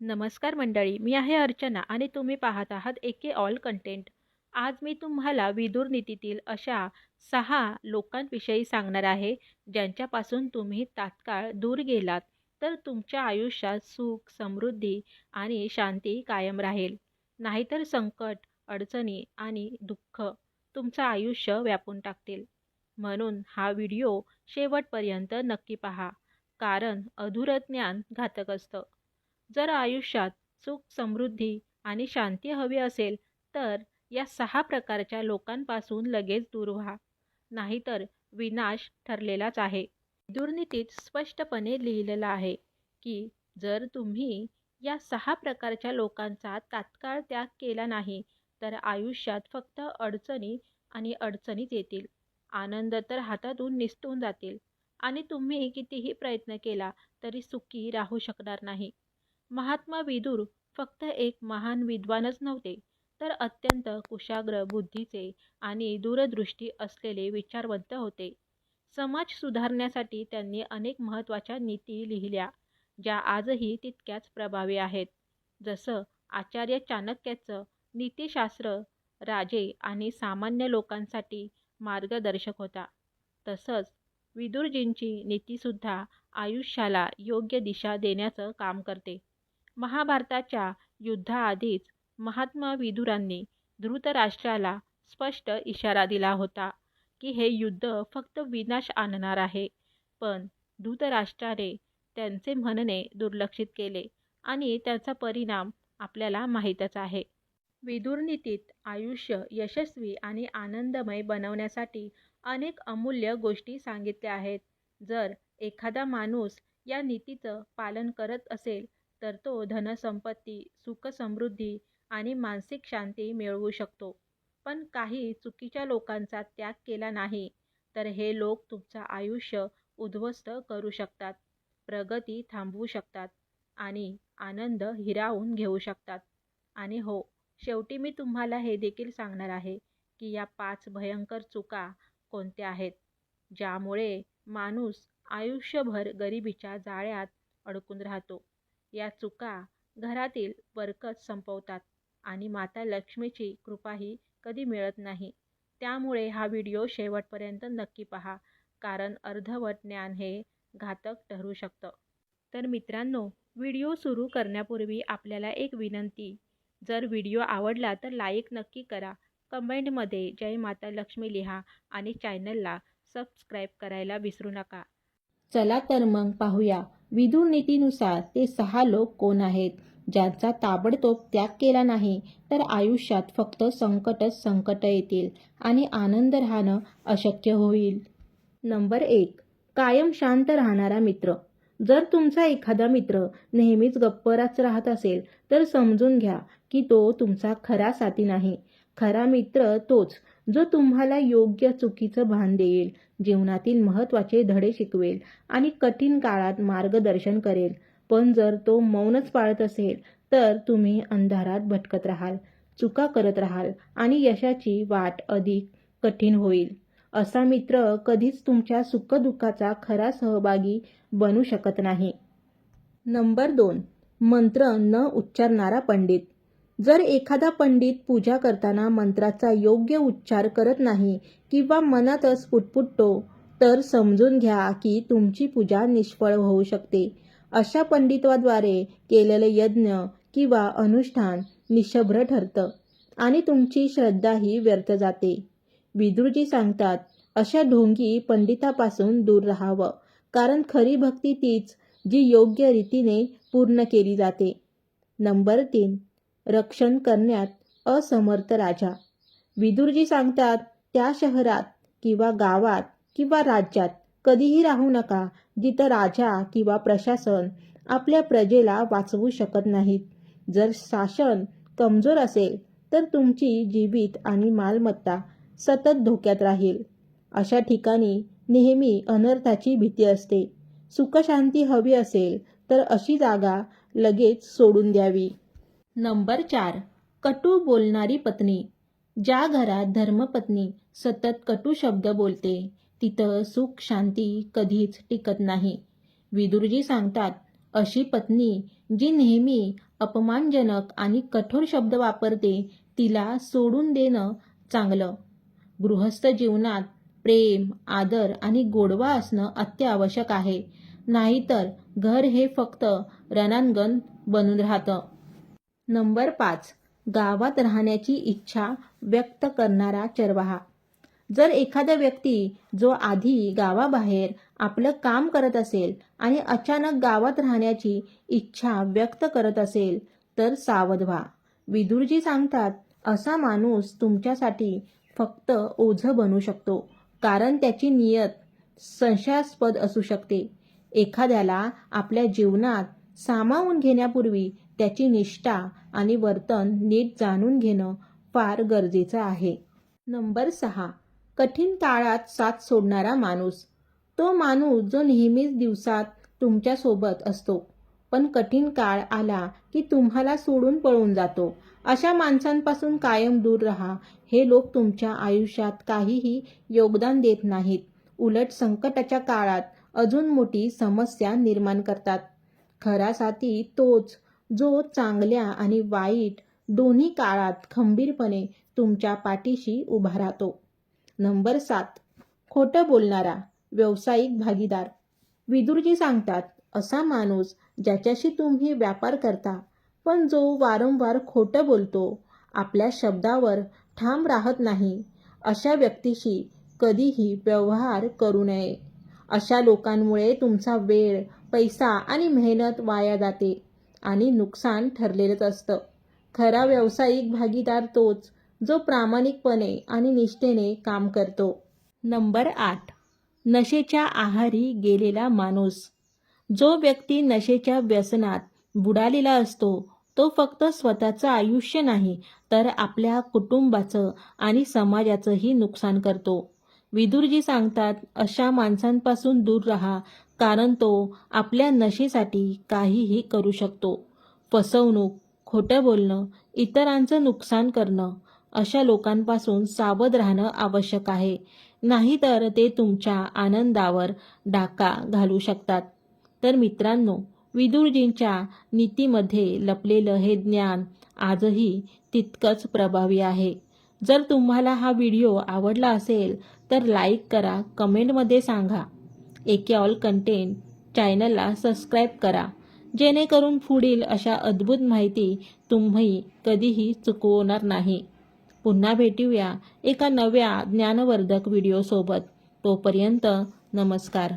नमस्कार मंडळी मी आहे अर्चना आणि तुम्ही पाहत आहात एके ऑल कंटेंट. आज मी तुम्हाला विदूर नीतीतील अशा सहा लोकांविषयी सांगणार आहे ज्यांच्यापासून तुम्ही तात्काळ दूर गेलात तर तुमच्या आयुष्यात सुख समृद्धी आणि शांती कायम राहील. नाहीतर संकट अडचणी आणि दुःख तुमचं आयुष्य व्यापून टाकतील. म्हणून हा व्हिडिओ शेवटपर्यंत नक्की पहा कारण अधुरं ज्ञान घातक असतं. जर आयुष्यात सुख समृद्धी आणि शांती हवी असेल तर या सहा प्रकारच्या लोकांपासून लगेच दूर व्हा. नाहीतर विनाश ठरलेलाच आहे. दुर्नीतीत स्पष्टपणे लिहिलेलं आहे की जर तुम्ही या सहा प्रकारच्या लोकांचा तात्काळ त्याग केला नाही तर आयुष्यात फक्त अडचणी आणि अडचणीच येतील. आनंद तर हातातून निसटून जातील आणि तुम्ही कितीही प्रयत्न केला तरी सुखी राहू शकणार नाही. महात्मा विदुर फक्त एक महान विद्वानच नव्हते तर अत्यंत कुशाग्र बुद्धीचे आणि दूरदृष्टी असलेले विचारवंत होते. समाज सुधारण्यासाठी त्यांनी अनेक महत्त्वाच्या नीती लिहिल्या ज्या आजही तितक्याच प्रभावी आहेत. जसं आचार्य चाणक्याचं नीतिशास्त्र राजे आणि सामान्य लोकांसाठी मार्गदर्शक होता. तसंच विदुरजींची नीतीसुद्धा आयुष्याला योग्य दिशा देण्याचं काम करते. महाभारताच्या युद्धाआधीच महात्मा विदुरांनी धृतराष्ट्राला स्पष्ट इशारा दिला होता की हे युद्ध फक्त विनाश आणणार आहे. पण धृतराष्ट्राने त्यांचे म्हणणे दुर्लक्षित केले आणि त्याचा परिणाम आपल्याला माहीतच आहे. विदुरनीतीत आयुष्य यशस्वी आणि आनंदमय बनवण्यासाठी अनेक अमूल्य गोष्टी सांगितल्या आहेत. जर एखादा माणूस या नीतीचं पालन करत असेल तर तो धनसंपत्ती सुखसमृद्धी आणि मानसिक शांती मिळवू शकतो. पण काही चुकीच्या लोकांचा त्याग केला नाही तर हे लोक तुमचं आयुष्य उद्ध्वस्त करू शकतात प्रगती थांबवू शकतात आणि आनंद हिरावून घेऊ शकतात. आणि हो शेवटी मी तुम्हाला हे देखील सांगणार आहे की या पाच भयंकर चुका कोणत्या आहेत ज्यामुळे माणूस आयुष्यभर गरिबीच्या जाळ्यात अडकून राहतो. या चुका घरातील बरकत संपवतात आणि माता लक्ष्मीची कृपाही कधी मिळत नाही. त्यामुळे हा व्हिडिओ शेवटपर्यंत नक्की पहा कारण अर्धवट ज्ञान हे घातक ठरू शकतं. तर मित्रांनो व्हिडिओ सुरू करण्यापूर्वी आपल्याला एक विनंती. जर व्हिडिओ आवडला तर लाईक नक्की करा. कमेंटमध्ये जय माता लक्ष्मी लिहा आणि चॅनलला सबस्क्राईब करायला विसरू नका. चला तर मग पाहूया. विदूर नीतीनुसार ते सहा लोक कोण आहेत? ज्यांचा ताबडतोब त्याग केला नाही तर आयुष्यात फक्त संकटच संकट येतील आणि आनंद राहणं अशक्य होईल. नंबर एक. कायम शांत राहणारा मित्र. जर तुमचा एखादा मित्र नेहमीच गप्पराच राहत असेल तर समजून घ्या की तो तुमचा खरा साथी नाही. खरा मित्र तोच जो तुम्हाला योग्य चुकीचं भान देईल. जीवनातील महत्त्वाचे धडे शिकवेल आणि कठीण काळात मार्गदर्शन करेल. पण जर तो मौनच पाळत असेल तर तुम्ही अंधारात भटकत राहाल चुका करत राहाल आणि यशाची वाट अधिक कठीण होईल. असा मित्र कधीच तुमच्या सुखदुःखाचा खरा सहभागी बनू शकत नाही. नंबर दोन. मंत्र न उच्चारणारा पंडित. जर एखादा पंडित पूजा करताना मंत्राचा योग्य उच्चार करत नाही किंवा मनातच पुटपुटतो तर समजून घ्या की तुमची पूजा निष्फळ होऊ शकते. अशा पंडित्वाद्वारे केलेले यज्ञ किंवा अनुष्ठान निशभ्र ठरतं आणि तुमची श्रद्धाही व्यर्थ जाते. विदुरजी सांगतात अशा ढोंगी पंडितापासून दूर राहावं कारण खरी भक्ती तीच जी योग्य रीतीने पूर्ण केली जाते. नंबर तीन. रक्षण करण्यात असमर्थ राजा. विदुरजी सांगतात त्या शहरात किंवा गावात किंवा राज्यात कधीही राहू नका जिथं राजा किंवा प्रशासन आपल्या प्रजेला वाचवू शकत नाहीत. जर शासन कमजोर असेल तर तुमची जीवित आणि मालमत्ता सतत धोक्यात राहील. अशा ठिकाणी नेहमी अनर्थाची भीती असते. सुखशांती हवी असेल तर अशी जागा लगेच सोडून द्यावी. नंबर चार कटू बोलणारी पत्नी. ज्या घरात धर्मपत्नी सतत कटू शब्द बोलते तिथं सुख शांती कधीच टिकत नाही. विदुरजी सांगतात अशी पत्नी जी नेहमी अपमानजनक आणि कठोर शब्द वापरते तिला सोडून देणं चांगलं. गृहस्थ जीवनात प्रेम आदर आणि गोडवा असणं अत्यावश्यक आहे. नाहीतर घर हे फक्त रणांगण बनून राहतं. नंबर पाच. गावात राहण्याची इच्छा व्यक्त करणारा चरवाहा. जर एखादा व्यक्ती जो आधी गावाबाहेर आपलं काम करत असेल आणि अचानक गावात राहण्याची इच्छा व्यक्त करत असेल तर सावध व्हा. विदुरजी सांगतात असा माणूस तुमच्यासाठी फक्त ओझं बनू शकतो कारण त्याची नियत संशयास्पद असू शकते. एखाद्याला आपल्या जीवनात सामावून घेण्यापूर्वी त्याची निष्ठा आणि वर्तन नीट जाणून घेणं फार गरजेचं आहे. नंबर सहा. कठीण काळात साथ सोडणारा माणूस. तो माणूस जो नेहमीच दिवसात तुमच्यासोबत असतो. पण कठीण काळ आला की तुम्हाला सोडून पळून जातो. अशा माणसांपासून कायम दूर राहा. हे लोक तुमच्या आयुष्यात काहीही योगदान देत नाहीत. उलट संकटाच्या काळात अजून मोठी समस्या निर्माण करतात. खरा साथी तोच जो चांगल्या आणि वाईट दोन्ही काळात खंबीरपणे तुमच्या पाठीशी उभा राहतो. नंबर सात. खोटं बोलणारा व्यावसायिक भागीदार. विदुरजी सांगतात असा माणूस ज्याच्याशी तुम्ही व्यापार करता पण जो वारंवार खोटं बोलतो आपल्या शब्दावर ठाम राहत नाही अशा व्यक्तीशी कधीही व्यवहार करू नये. अशा लोकांमुळे तुमचा वेळ पैसा आणि मेहनत वाया जाते. आणि नुकसान ठरलेलंच असतं. खरा व्यावसायिक भागीदार तोच जो प्रामाणिकपणे आणि निष्ठेने काम करतो. नंबर आठ. नशेच्या आहारी गेलेला माणूस. जो व्यक्ती नशेच्या व्यसनात बुडालेला असतो तो फक्त स्वतःचं आयुष्य नाही तर आपल्या कुटुंबाचं आणि समाजाचंही नुकसान करतो. विदुरजी सांगतात अशा माणसांपासून दूर राहा कारण तो आपल्या नशेसाठी काहीही करू शकतो. फसवणूक खोटं बोलणं इतरांचं नुकसान करणं अशा लोकांपासून सावध राहणं आवश्यक आहे. नाहीतर ते तुमच्या आनंदावर डाका घालू शकतात. तर मित्रांनो विदुरजींच्या नीतीमध्ये लपलेलं हे ज्ञान आजही तितकंच प्रभावी आहे. जर तुम्हाला हा व्हिडिओ आवडला असेल तर लाईक करा कमेंटमध्ये सांगा. एके ऑल कंटेंट चॅनलला सबस्क्राईब करा. जेणेकरून पुढील अशा अद्भुत माहिती तुम्ही कधीही चुकवणार नाही. पुन्हा भेटूया एका नव्या ज्ञानवर्धक व्हिडिओसोबत तोपर्यंत नमस्कार.